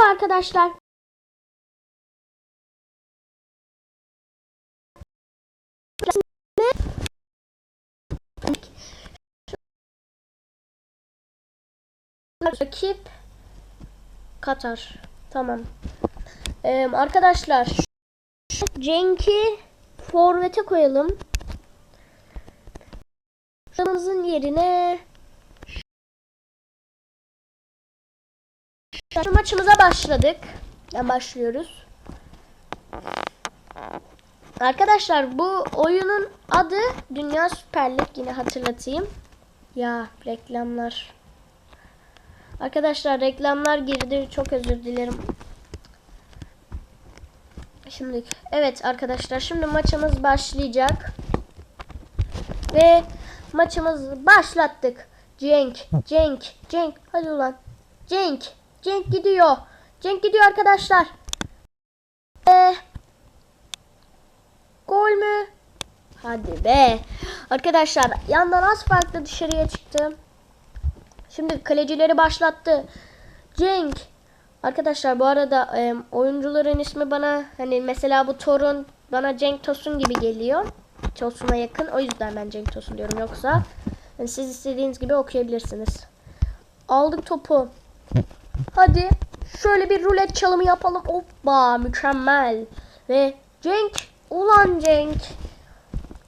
Merhaba arkadaşlar. Rakip Katar. Tamam. Ee, arkadaşlar Cenk'i forvete koyalım. Şuramızın yerine şu maçımıza başladık. Yani başlıyoruz. Arkadaşlar bu oyunun adı Dünya Süper Lig yine hatırlatayım. Ya reklamlar. Arkadaşlar reklamlar girdi. Çok özür dilerim. Şimdi evet arkadaşlar şimdi maçımız başlayacak. Ve maçımızı başlattık. Cenk, Cenk, Cenk. Hadi ulan. Cenk, Cenk gidiyor. Cenk gidiyor arkadaşlar. Ee, gol mü? Hadi be. Arkadaşlar yandan az farklı dışarıya çıktım. Şimdi kalecileri başlattı. Cenk. Arkadaşlar bu arada e, oyuncuların ismi bana hani mesela bu Torun bana Cenk Tosun gibi geliyor. Tosun'a yakın. O yüzden ben Cenk Tosun diyorum. Yoksa yani siz istediğiniz gibi okuyabilirsiniz. Aldık topu. Hadi şöyle bir rulet çalımı yapalım. Hoppa mükemmel. Ve Cenk. Ulan Cenk.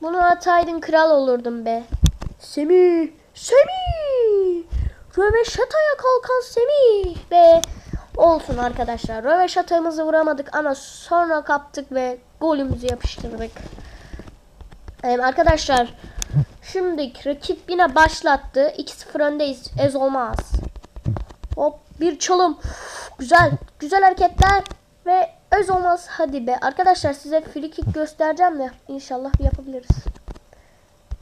Bunu ataydın kral olurdum be. Semih. Semih. Röveşata'ya kalkan Semih be. Olsun arkadaşlar. Röveşata'mızı vuramadık ama sonra kaptık ve golümüzü yapıştırdık. Ee, arkadaşlar şimdi rakip yine başlattı. 2-0 öndeyiz. Ez olmaz. Bir çalım. Güzel. Güzel hareketler ve öz olmaz. Hadi be. Arkadaşlar size free kick göstereceğim de inşallah yapabiliriz.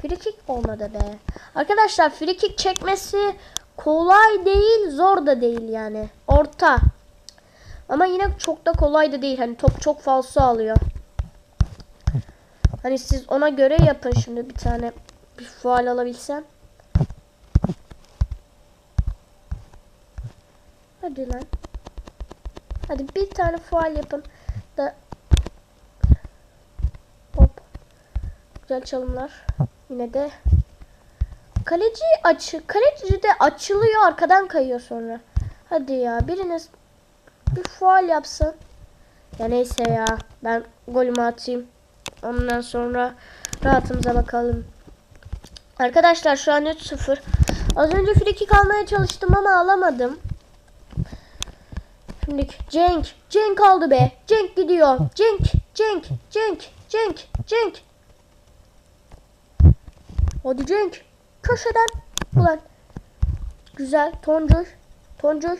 Free kick olmadı be. Arkadaşlar free kick çekmesi kolay değil, zor da değil yani. Orta. Ama yine çok da kolay da değil. Hani top çok falso alıyor. Hani siz ona göre yapın şimdi bir tane bir faal alabilsem. Hadi lan. Hadi bir tane faal yapın. Da Hop. Güzel çalımlar. Yine de Kaleci açı, kaleci de açılıyor arkadan kayıyor sonra. Hadi ya biriniz bir faal yapsın. Ya neyse ya ben golümü atayım. Ondan sonra rahatımıza bakalım. Arkadaşlar şu an 3-0. Az önce free kick almaya çalıştım ama alamadım. Şimdi Cenk. Cenk aldı be. Cenk gidiyor. Cenk. Cenk. Cenk. Cenk. Cenk. Hadi Cenk. Köşeden. Ulan. Güzel. Toncuy. Toncuy.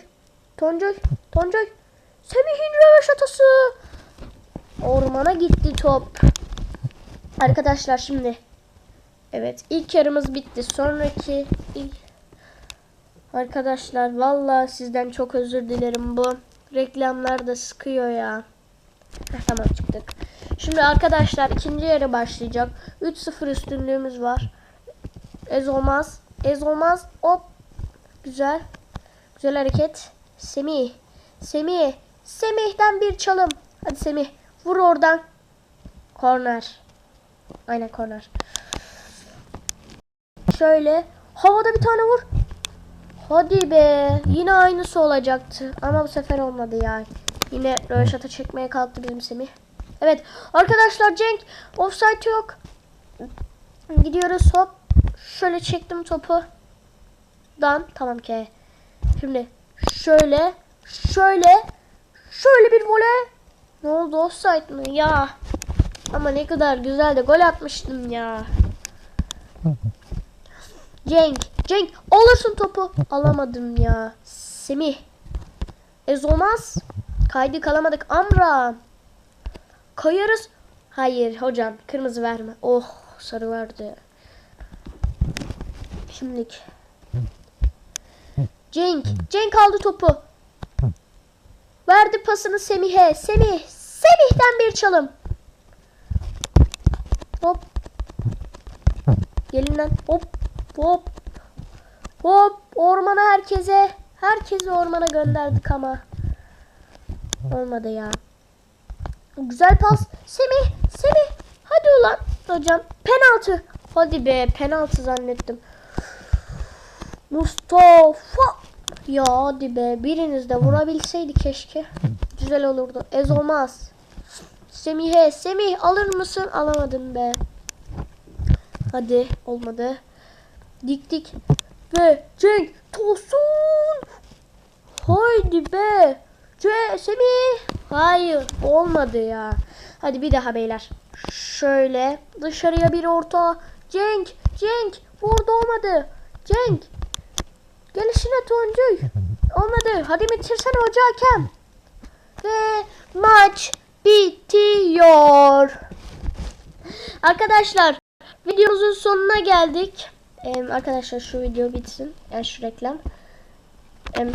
Toncuy. Toncuy. Semih'in röveşatası. Ormana gitti top. Arkadaşlar şimdi. Evet. ilk yarımız bitti. Sonraki. Arkadaşlar vallahi sizden çok özür dilerim bu. Reklamlar da sıkıyor ya. Heh, tamam çıktık. Şimdi arkadaşlar ikinci yarı başlayacak. 3-0 üstünlüğümüz var. Ez olmaz. Ez olmaz. Hop. Güzel. Güzel hareket. Semih. Semih. Semih'ten bir çalım. Hadi Semih. Vur oradan. Korner. Aynen korner. Şöyle. Havada bir tane vur. Hadi be. Yine aynısı olacaktı. Ama bu sefer olmadı ya. Yine röveşata çekmeye kalktı bizim Semih. Evet. Arkadaşlar Cenk. Offside yok. Gidiyoruz hop. Şöyle çektim topu. Dan. Tamam ki. Şimdi şöyle. Şöyle. Şöyle bir voley. Ne oldu offside mı? Ya. Ama ne kadar güzel de gol atmıştım ya. Cenk. Cenk alırsın topu. Alamadım ya. Semih. Ezolmaz. Kaydı kalamadık. Amra. Kayarız. Hayır hocam. Kırmızı verme. Oh sarı verdi. Şimdilik. Cenk. Cenk aldı topu. Verdi pasını Semih'e. Semih. Semih'ten bir çalım. Hop. Gelin lan. Hop. Hop. Hop. Ormana herkese. Herkesi ormana gönderdik ama. Olmadı ya. Güzel pas. Semih. Semih. Hadi ulan. Hocam. Penaltı. Hadi be. Penaltı zannettim. Mustafa. Ya hadi be. Biriniz de vurabilseydi keşke. Güzel olurdu. Ez olmaz. Semih'e. Semih alır mısın? Alamadım be. Hadi. Olmadı. Dik dik. Ve Cenk Tosun. Haydi be. Semih. Hayır. Olmadı ya. Hadi bir daha beyler. Şöyle. Dışarıya bir orta. Cenk. Cenk. Burada olmadı. Cenk. Gelişine Toncuy. Olmadı. Hadi bitirsene hoca hakem. Ve maç bitiyor. Arkadaşlar videomuzun sonuna geldik. Ee, arkadaşlar şu video bitsin. Yani şu reklam. Ee,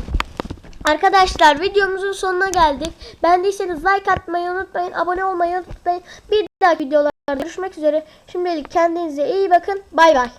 arkadaşlar videomuzun sonuna geldik. Beğendiyseniz like atmayı unutmayın. Abone olmayı unutmayın. Bir dahaki videolarda görüşmek üzere. Şimdilik kendinize iyi bakın. Bay bay.